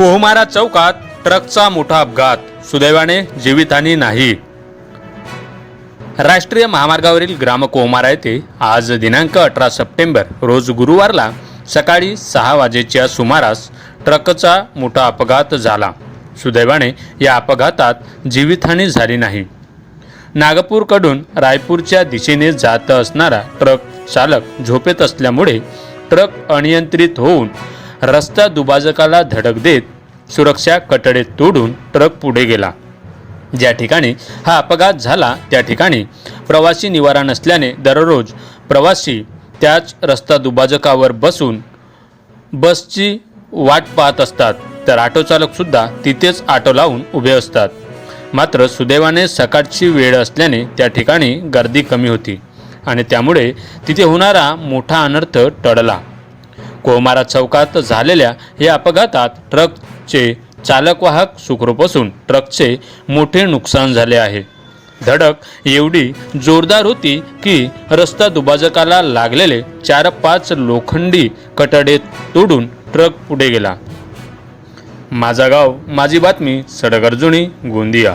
कोहमारा चौकात ट्रकचा मोठा अपघात. सुदैवाने जीवितहानी नाही. राष्ट्रीय महामार्गावरील ग्राम कोहमारा येथे आज दिनांक अठरा सप्टेंबर रोज गुरुवारला सकाळी सहा वाजेच्या सुमारास ट्रकचा मोठा अपघात झाला. सुदैवाने या अपघातात जीवितहानी झाली नाही. नागपूरकडून रायपूरच्या दिशेने जात असणारा ट्रक चालक झोपेत असल्यामुळे ट्रक अनियंत्रित होऊन रस्ता दुभाजकाला धडक देत सुरक्षा कटडे तोडून ट्रक पुढे गेला. ज्या ठिकाणी हा अपघात झाला त्या ठिकाणी प्रवासी निवारा नसल्याने दररोज प्रवासी त्याच रस्ता दुभाजकावर बसून बसची वाट पाहत असतात. तर ऑटोचालकसुद्धा तिथेच ऑटो लावून उभे असतात. मात्र सुदैवाने सकाळची वेळ असल्याने त्या ठिकाणी गर्दी कमी होती आणि त्यामुळे तिथे होणारा मोठा अनर्थ टळला. कोमारा चौकात झालेल्या या अपघातात ट्रकचे चालकवाहक सुखरूप असून ट्रकचे मोठे नुकसान झाले आहे. धडक एवढी जोरदार होती की रस्ता दुभाजकाला लागलेले चार पाच लोखंडी कटडे तोडून ट्रक पुढे गेला. माझा गाव माझी बातमी सडगर्जुनी गोंदिया.